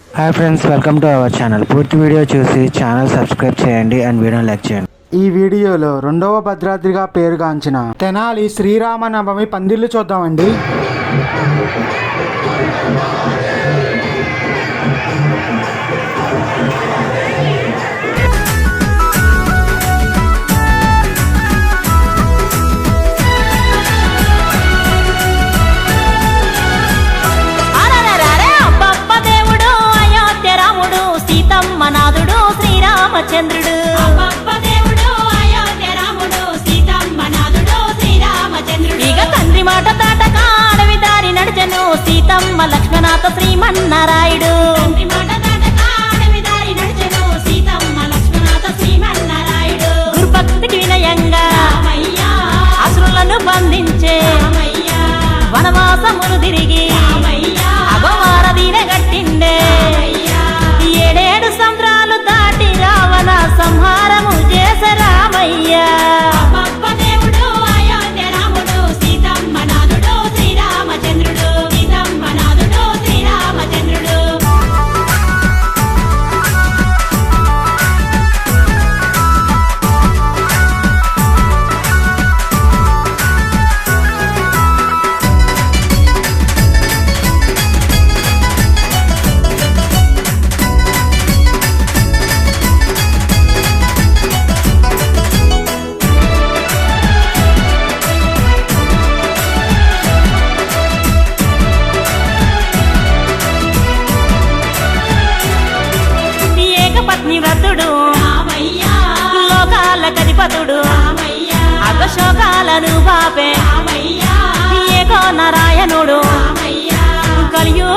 Hi friends welcome to our channel పూర్తి video చూసి channel subscribe చేయండి అండ్ వీడియో లైక్ చేయండి. ఈ వీడియోలో రెండవ భద్రాద్రిగా పేరుగాంచిన తెనాలి శ్రీరామనవమి పందిళ్ళు చూద్దామండి. సీతమ్మ లక్ష్మణాథ శ్రీమన్నారాయుడు.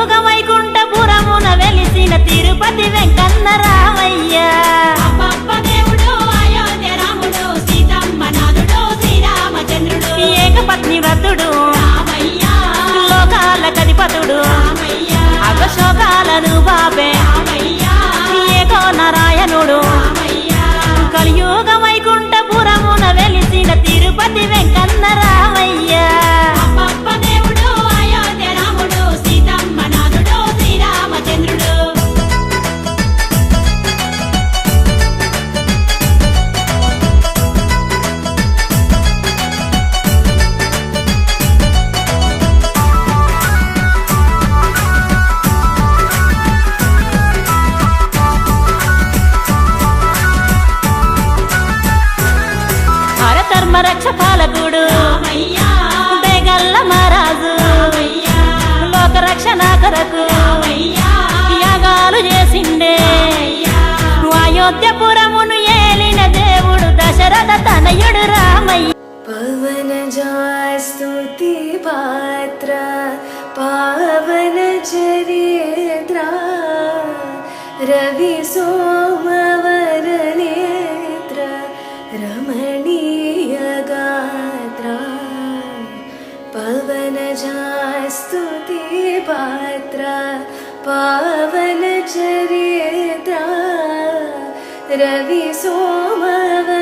కలియుగ వైకుంఠపురమున వెలిసిన తిరుపతి దశరథ తనయుడు రామయ్య पवनजास्तुति पात्र पावनचरित्रा रविसोमवरनेत्र रमणीयगात्रा पवनजास्तुति पात्र पावनचरित्रा रविसोमवरनेत्र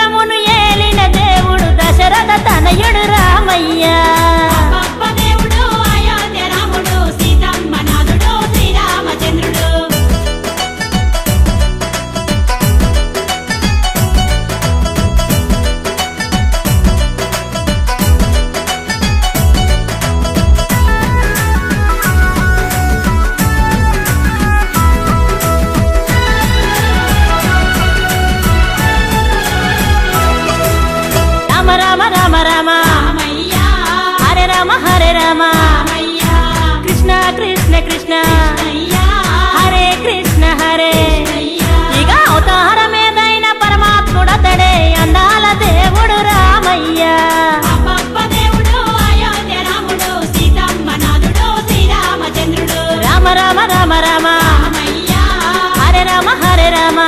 ராமையடு ராமையா? రామ హరే రామ. కృష్ణ కృష్ణ కృష్ణ. హరే కృష్ణ హరే. ఇక అందాల దేవుడు రామయ్య. రామ రామ రామ రామ. హరే రామ హరే రామ.